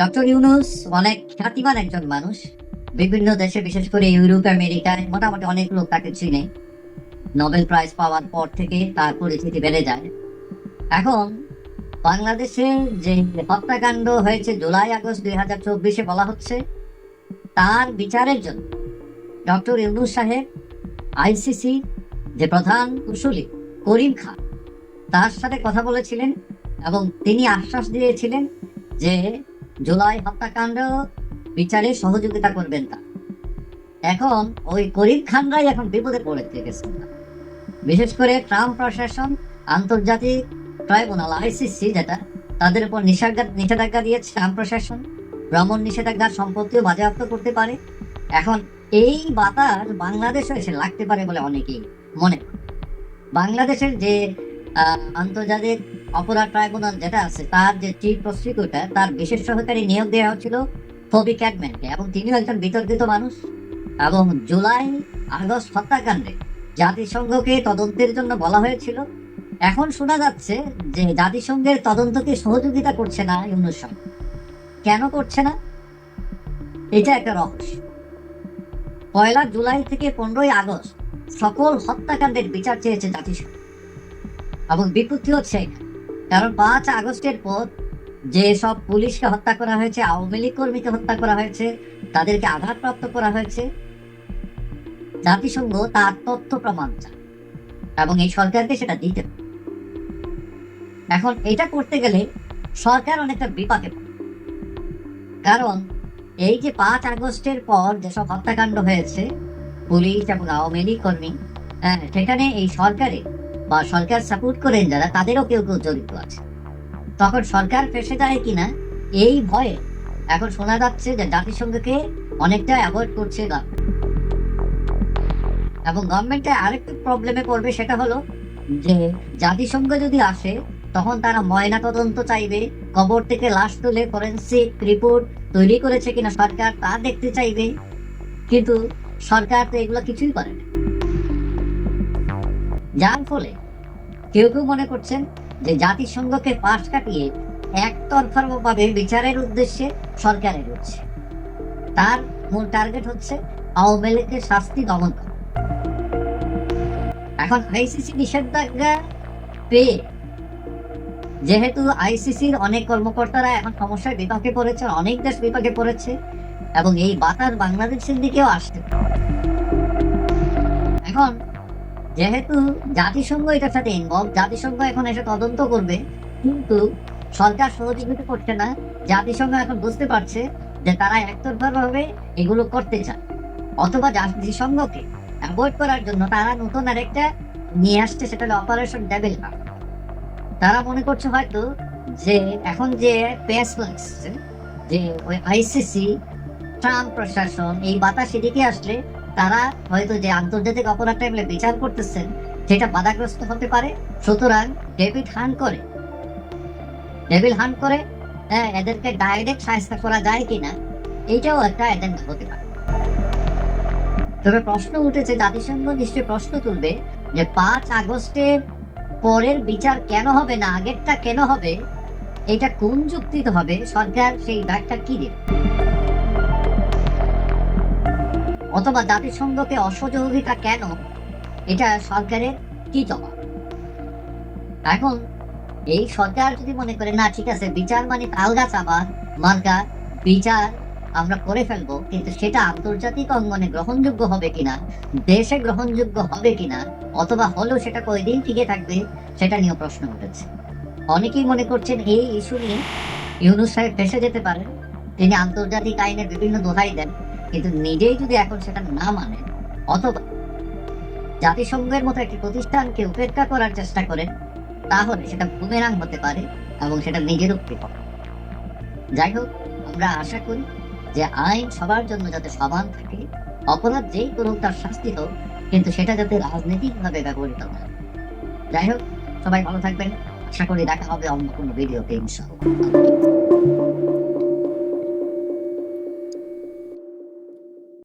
Doctor Yunus অনেক খ্যাতিমান একজন মানুষ। বিভিন্ন দেশে, বিশেষ করে ইউরোপ, আমেরিকায় মোটামুটি অনেক লোক তাকে চিনে। নোবেল প্রাইজ পাওয়ার পর থেকে তার পরিচিতি বেড়ে যায়। এখন বাংলাদেশে যে হত্যাকাণ্ড হয়েছে জুলাই আগস্ট দুই হাজার চব্বিশে বলা হচ্ছে, তার বিচারের জন্য ডক্টর ইউনুস সাহেব আইসিসি যে প্রধান কুশলী করিম খান, তার সাথে কথা বলেছিলেন এবং তিনি আশ্বাস দিয়েছিলেন যে জুলাই হত্যাকাণ্ড, বিচারে সহযোগিতা করবেন তা এখন ওই করিম খানরাই এখন বিপদে পড়ে গেছেন বিশেষ করে ট্রাম্প প্রশাসন, আন্তর্জাতিক ট্রাইব্যুনাল, আইসিসি যেটা, তাদের উপর নিষেধাজ্ঞা নিষেধাজ্ঞা দিয়েছে ট্রাম্প প্রশাসন। ভ্রমণ নিষেধাজ্ঞার সম্পত্তিও বাজেয়াপ্ত করতে পারে। এখন এই বাতাস বাংলাদেশে এসে লাগতে পারে বলে অনেকেই মনে বাংলাদেশের যে আন্তর্জাতিক অপরাধ ট্রাইব্যুনাল যেটা আছে, তার যে চিফ প্রসিকিউটর তার বিশেষ সহকারী নিয়োগ দেওয়া হয়েছিল ফবি ক্যাটম্যানকে এবং তিনিও একজন বিতর্কিত মানুষ। এবং জুলাই আগস্ট হত্যাকাণ্ডে জাতিসংঘকে তদন্তের জন্য বলা হয়েছিল। এখন শোনা যাচ্ছে যে জাতিসংঘের তদন্তকে সহযোগিতা করছে না ইউনুস। কেন করছে না? এটা একটা রহস্য। পয়লা জুলাই থেকে পনেরোই আগস্ট সকল হত্যাকাণ্ডের বিচার চেয়েছে জাতিসংঘ। এবং বিপত্তি হচ্ছে এখানে। কারণ পাঁচ আগস্টের পর যে সব পুলিশকে হত্যা করা হয়েছে, আওয়ামী লীগ কর্মীকে হত্যা করা হয়েছে, তাদেরকে আঘাতপ্রাপ্ত করা হয়েছে, জাতিসংঘ তার তথ্য প্রমাণ চায় এবং এই সরকারকে সেটা দিতে এখন এটা করতে গেলে সরকার অনেকটা বিপাকে পড়ে। কারণ এই যে পাঁচ আগস্টের পর যেসব হত্যাকাণ্ড হয়েছে, পুলিশ এবং আওয়ামী লীগ কর্মী হ্যাঁ সেখানে এই সরকারে বা সরকার সাপোর্ট করেন যারা, তাদেরও কেউ কেউ জড়িত আছে। তখন সরকার ফেসে যায় কিনা, এই ভয়ে এখন শোনা যাচ্ছে যে জাতিসংঘকে অনেকটা অ্যাভয়েড করছে। এবং গভর্নমেন্টে আরেকটু প্রবলেমে পড়বে, সেটা হলো যে জাতিসংঘ যদি আসে, তখন তারা ময়না তদন্ত চাইবে, কবর থেকে লাশ তুলে ফরেন্সিক রিপোর্ট তৈরি করেছে কিনা সরকার তা দেখতে চাইবে। কিন্তু সরকার তো এগুলো কিছুই করে না। যার ফলে কেউ কেউ মনে করছেন যে জাতিসংঘকে পাশ কাটিয়ে একতরফা ভাবে বিচারের উদ্দেশ্যে সরকার এগোচ্ছে তার মূল টার্গেট হচ্ছে আওয়ামী লীগের শাস্তি দমন করা। এখন আইসিসি নিষেধাজ্ঞা পেয়ে যেহেতু আইসিসির অনেক কর্মকর্তারা এখন সমস্যায় বিপাকে পড়েছে, অনেক দেশ বিপাকে পড়েছে এবং এই বাতাস বাংলাদেশের দিকেও আসছে। এখন যেহেতু জাতিসংঘ এটার সাথে ইনভলভ জাতিসংঘ এখন এসে তদন্ত করবে, কিন্তু সরকার সহযোগিতা করছে না। জাতিসংঘ এখন বুঝতে পারছে যে তারা একতরফা ভাবে এগুলো করতে চায়, অথবা জাতিসংঘকে অ্যাভয়েড করার জন্য তারা নতুন আরেকটা নিয়ে আসছে, সেটা হলো অপারেশন ডেভিল তারা মনে করছে হয়তো যে এখন যে পেস যে ওই আইসিসি ট্রাম্প প্রশাসন এই বাতাস এদিকে আসলে তারা হয়তো যে আন্তর্জাতিক অপরাধ টাইমে বিচার করতেছেন সেটা বাধাগ্রস্ত হতে পারে। সুতরাং ডেভিড হান করে। ডেভিল হান করে হ্যাঁ এদেরকে ডাইরেক্ট সাহায্য করা যায় কিনা এইটাও একটা এজেন্ডা হতে পারে। তবে প্রশ্ন উঠেছে, জাতিসংঘ নিশ্চয়ই প্রশ্ন তুলবে যে পাঁচ আগস্টের পরের বিচার কেন হবে না, আগেরটা কেন হবে, এটা কোন যুক্তিতে হবে, সরকার সেই দায়টা কি দেবে? অথবা জাতিসংঘকে অসহযোগিতা কেন? এটা সরকারের কি জবাব? এখন এই সরকার যদি মনে করে, না, ঠিক আছে, বিচার মানে তালগা চাপা, মার্কা, বিচার আমরা করে ফেলব, কিন্তু সেটা আন্তর্জাতিক অঙ্গনে গ্রহণযোগ্য হবে কিনা, দেশে গ্রহণযোগ্য হবে কিনা, অথবা হলেও সেটা কয়দিন টিকে থাকবে, সেটা নিয়েও প্রশ্ন উঠেছে। অনেকেই মনে করছেন এই ইস্যু নিয়ে ইউনুস সাহেব ফেসে যেতে পারেন। তিনি আন্তর্জাতিক আইনের বিভিন্ন দোহাই দেন। কিন্তু নিজেই যদি এখন সেটা না মানে অথবা জাতিসংঘের মতো একটি প্রতিষ্ঠানকে উপেক্ষা করার চেষ্টা করেন তাহলে সেটা বুমেরাং হতে পারে এবং সেটা নিজের উপরে যাই হোক, আমরা আশা করি যে আইন সবার জন্য যাতে সমান থাকে, অপরাধ যেই করুক তার শাস্তি হোক, কিন্তু সেটা যাতে রাজনৈতিকভাবে ব্যবহৃত হয়। যাই হোক, সবাই ভালো থাকবেন। আশা করি দেখা হবে অন্য কোনো ভিডিওতে ইনশাআল্লাহ।